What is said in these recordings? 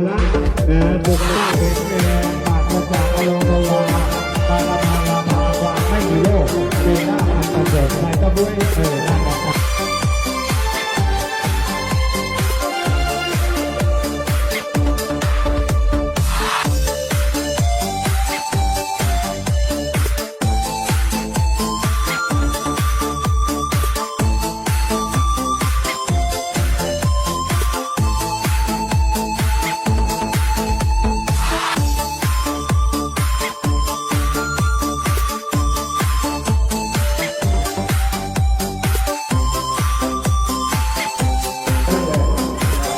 และแอร์บุกมาองแอร์ปากกรจาอารมณ์ระวาปารามาลาภาวาไม่มีโลกเป็นหน้าอันประเสริฐในตะบุ้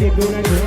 keep doing it.